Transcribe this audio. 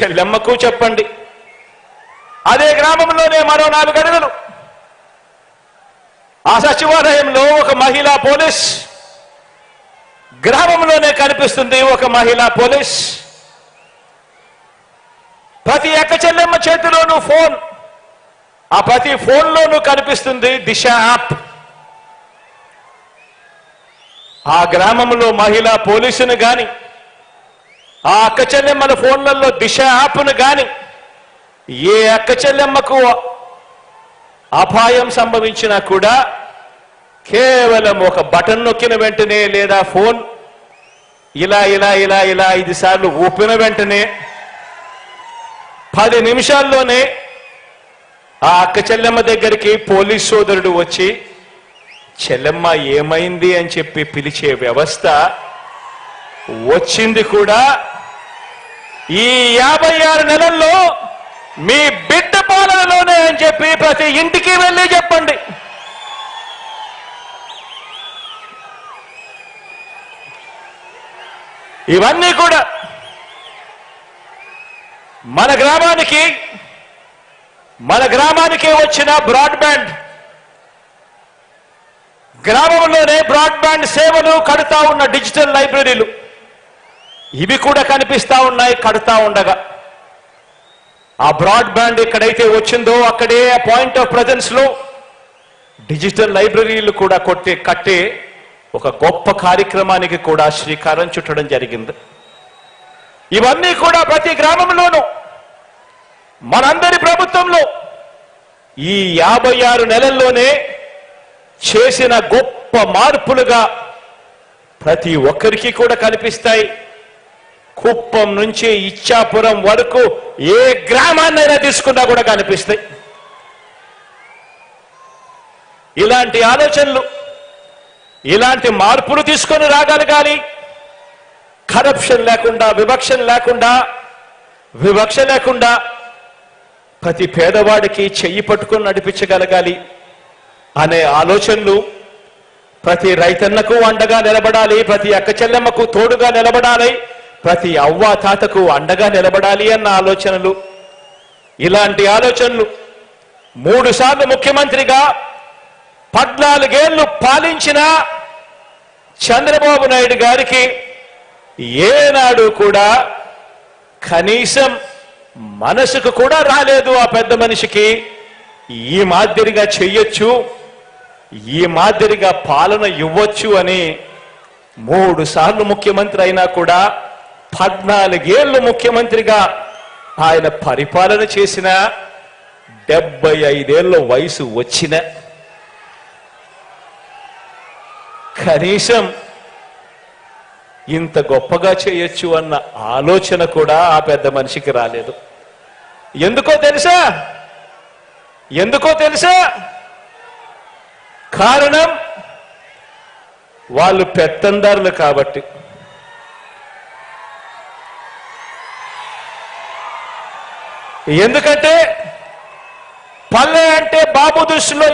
చెల్లెమ్మకు చెప్పండి. అదే గ్రామంలోనే మరో నాలుగు అడుగులు ఆ సచివాలయంలో ఒక మహిళా పోలీస్ గ్రామంలోనే కనిపిస్తుంది ఒక మహిళా పోలీస్. ప్రతి ఎక్క చెల్లెమ్మ చేతిలోనూ ఫోన్ ఆ ప్రతి ఫోన్లోనూ కనిపిస్తుంది దిశ యాప్. ఆ గ్రామంలో మహిళా పోలీసును కానీ ఆ అక్క చెల్లెమ్మల ఫోన్లలో దిశ యాప్ను కానీ ఏ అక్క చెల్లెమ్మకు అపాయం సంభవించినా కూడా కేవలం ఒక బటన్ నొక్కిన వెంటనే లేదా ఫోన్ ఇలా ఇలా ఇలా ఇలా ఐదు సార్లు ఊపిన వెంటనే పది నిమిషాల్లోనే ఆ అక్క చెల్లెమ్మ దగ్గరికి పోలీస్ సోదరుడు వచ్చి చెల్లెమ్మ ఏమైంది? అని చెప్పి పిలిచే వ్యవస్థ వచ్చింది కూడా ఈ యాభై ఆరు నెలల్లో మీ బిడ్డ పాలనలోనే అని చెప్పి ప్రతి ఇంటికి వెళ్ళి చెప్పండి. ఇవన్నీ కూడా మన గ్రామానికి మన గ్రామానికి వచ్చిన బ్రాడ్బ్యాండ్ గ్రామంలోనే బ్రాడ్బ్యాండ్ సేవలు కడుతా ఉన్న డిజిటల్ లైబ్రరీలు. ఇవి కూడా కనిపిస్తా ఉన్నాయి కడతా ఉండగా. ఆ బ్రాడ్బ్యాండ్ ఎక్కడైతే వచ్చిందో అక్కడే పాయింట్ ఆఫ్ ప్రజెన్స్లో డిజిటల్ లైబ్రరీలు కూడా కొట్టే కట్టే ఒక గొప్ప కార్యక్రమానికి కూడా శ్రీకారం చుట్టడం జరిగింది. ఇవన్నీ కూడా ప్రతి గ్రామంలోనూ మనందరి ప్రభుత్వంలో ఈ యాభై ఆరు నెలల్లోనే చేసిన గొప్ప మార్పులుగా ప్రతి ఒక్కరికి కూడా కనిపిస్తాయి. కుప్పం నుంచి ఇచ్చాపురం వరకు ఏ గ్రామాన్నైనా తీసుకున్నా కూడా కనిపిస్తాయి. ఇలాంటి ఆలోచనలు ఇలాంటి మార్పులు తీసుకొని రాగలగాలి కరప్షన్ లేకుండా వివక్ష లేకుండా వివక్ష లేకుండా ప్రతి పేదవాడికి చెయ్యి పట్టుకొని నడిపించగలగాలి అనే ఆలోచనలు ప్రతి రైతన్నకు అండగా నిలబడాలి ప్రతి అక్క చెల్లెమ్మకు తోడుగా నిలబడాలి ప్రతి అవ్వ తాతకు అండగా నిలబడాలి అన్న ఆలోచనలు. ఇలాంటి ఆలోచనలు మూడు సార్లు ముఖ్యమంత్రిగా పద్నాలుగేళ్ళు పాలించిన చంద్రబాబు నాయుడు గారికి ఏనాడు కూడా కనీసం మనసుకు కూడా రాలేదు ఆ పెద్ద మనిషికి. ఈ మాదిరిగా చెయ్యొచ్చు ఈ మాదిరిగా పాలన ఇవ్వచ్చు అని మూడు సార్లు ముఖ్యమంత్రి అయినా కూడా పద్నాలుగేళ్ళు ముఖ్యమంత్రిగా ఆయన పరిపాలన చేసిన డెబ్బై ఐదేళ్ళ వయసు వచ్చిన కనీసం ఇంత గొప్పగా చేయొచ్చు అన్న ఆలోచన కూడా ఆ పెద్ద మనిషికి రాలేదు. ఎందుకో తెలుసా? ఎందుకో తెలుసా? కారణం వాళ్ళు పెత్తందారులు కాబట్టి. ఎందుకంటే పల్లె అంటే బాబు దృష్టిలో